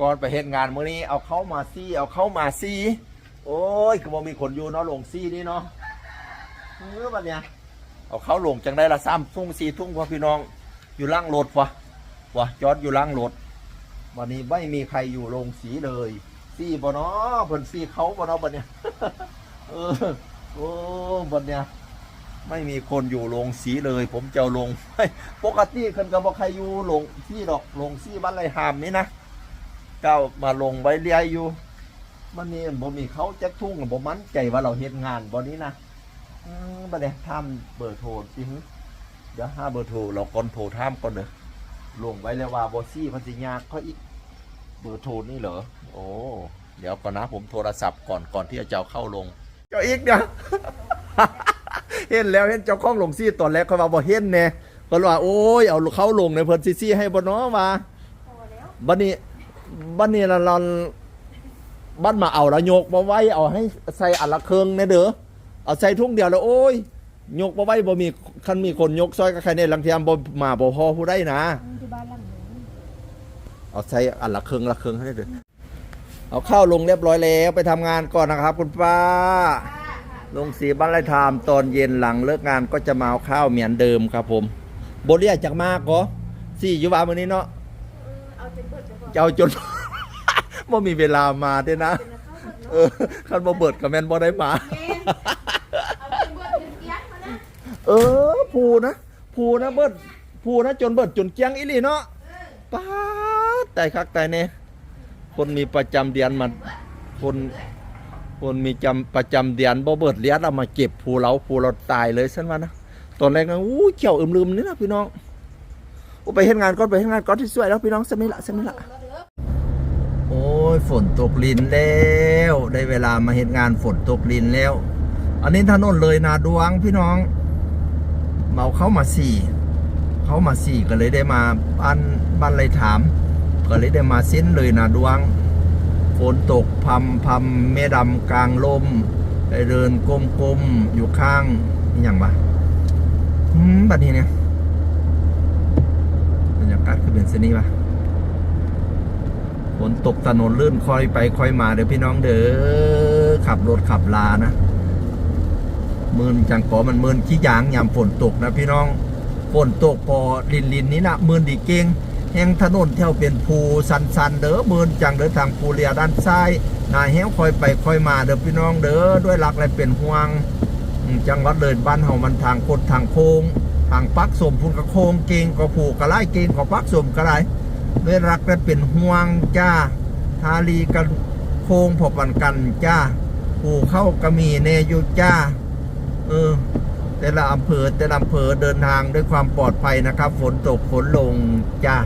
ก่อนไปเฮ็ดงานมื้อนี้เอาเข้ามาซี่ เอาเข้ามาซี่ โอ้ยก็บ่มีคนอยู่เนาะลงซี่นี่เนาะเออบัดเนี้ยเอาเข้าลงจังได้ละซ้ำทุ่งสี่ทุ่งพ่อพี่น้องอยู่ล่างรถวะวะจอดอยู่ล่างรถวันนี้ไม่มีใครอยู่ลงสีเลยซี่บ่เนาะเพิ่นซี่เขาบ่เนาะบัดเนี้ยเออโอ้บัดเนี้ยไม่มีคนอยู่ลงสีเลย ผมจะเอาลงปกติคนก็บอกใครอยู่ลงซี่ดอกลงซี่บ้านไรหามนี่นะ ก้าวมาลงไว้เรียอยู่มันนี่บ่มีเขาจักทุ่งบ่มั่นใจว่าเราเฮ็ดงานบ่นี้นะอืมบัดนี้ทำเบอร์โทรสิหึเดี๋ยวหาเบอร์โทรเราก่อนโทรถามก่อนเด้อลงไว้แล้วว่าบ่ซี่มันสิยากเขาอีกเบอร์โทรนี่เหรอ โอ้เดี๋ยวก่อนนะผมโทรศัพท์ก่อนก่อนที่จะเอาเข้าลง เจ้าอีกเนี่ยเห็นแล้วเห็นเจ้าของลงซี่ตอนแรกเขาว่าบ่เห็นแน่ก็ว่าโอ้ยเอาเข้าลงในเพิ่นซี่ซี่ให้บ่เนาะว่าบัดนี้ บัดนี้เราเราบัดมาเอาแล้วโยกมาไว้เอาให้ใส่อันละเครืองแน่เด้อเอาใส่ทุ่งเดียวแล้วโอ้ยยกมาไว้บ่มีคันมีคนยกซอยกับใครเนี่ยลังเทียมบ่มาบ่พอผู้ได้นะที่บ้านหลังนี้เอาใส่อันละเครืองละเครืองให้เด้อเอาเข้าลงเรียบร้อยแล้วไปทำงานก่อนนะครับ คุณป้าลงสีบ้านไรทามตอนเย็นหลังเลิกงานก็จะมาเอาข้าวเหมือนเดิมครับผมบเรียกจากมากก็สี่ยู่ว่าวันนี้เนาะ เจ้าจน บ่มีเวลามาด้วยนะ เออคันบ่เบิดกับแมนบ่ได้มา เอาจนเบิดจนเกี้ยงมานะเอผูนะผูนะเบิดผูนะจนเบิดจนเกียงอีหลีเนาะป้าดแต่คักแต่เน่คนมีประจำเดือนมันคนคนมีจำประจำเดือนบ่เบิดเลี้ยดเอามาเก็บผูเราผูเราตายเลยฉันว่านะตอนแรกนะอู้เขียวอึมลืมนี่นะพี่น้อง อุไปเฮ็ดงานก่อนไปเฮ็ดงานก่อนที่สวยแล้วพี่น้องสมิละสมิละโอ้ยฝนตกลินแล้วได้เวลามาเห็นงานฝนตกลินแล้ว อันนี้ถนนเลยนาดวงพี่น้องเมาเข้ามาสี่เขามาสี่ก็เลยได้มาบ้านบ้านไรถาม ก็เลยได้มาเส้นเลยนาดวงฝนตกพำพำเมดำกลางลมได้เดินกลมๆอยู่ข้างนี่อย่างปะอืมบัดนี้เนี่ย รยากาศคือเป็นเสนี้ปะฝนตกถนนลื่นค่อยไปค่อยมาเด้อพี่น้องเด้อขับรถขับลานะมืนจังกอมันมืนขี้ยางยามฝนตกนะพี่น้องฝนตกพอลินลินนี้นะมืนดีเก่งแห่งถนนเที่ยวเป็นภูสันสันเด้อมืนจังเด้อทางภูเรียด้านซ้ายนายแห้วค่อยไปค่อยมาเด้อพี่น้องเด้อด้วยหลักและเป็นห่วง จังหวัดเลยบ้านเฮามันทางกดทางโค้ง ทางปักสมพุ่นกระโค้งเก่งกะผูกกระไล่เก่งกะปักสมกระไลด้วยรักและเป็นห่วงจ้าทาลีกันโคงพอปันกันจ้าผูเข้ากระมีเนยุจ้าเออแต่ละอำเภอแต่ละอำเภอเดินทางด้วยความปลอดภัยนะครับ ฝนตกฝนลงจ้า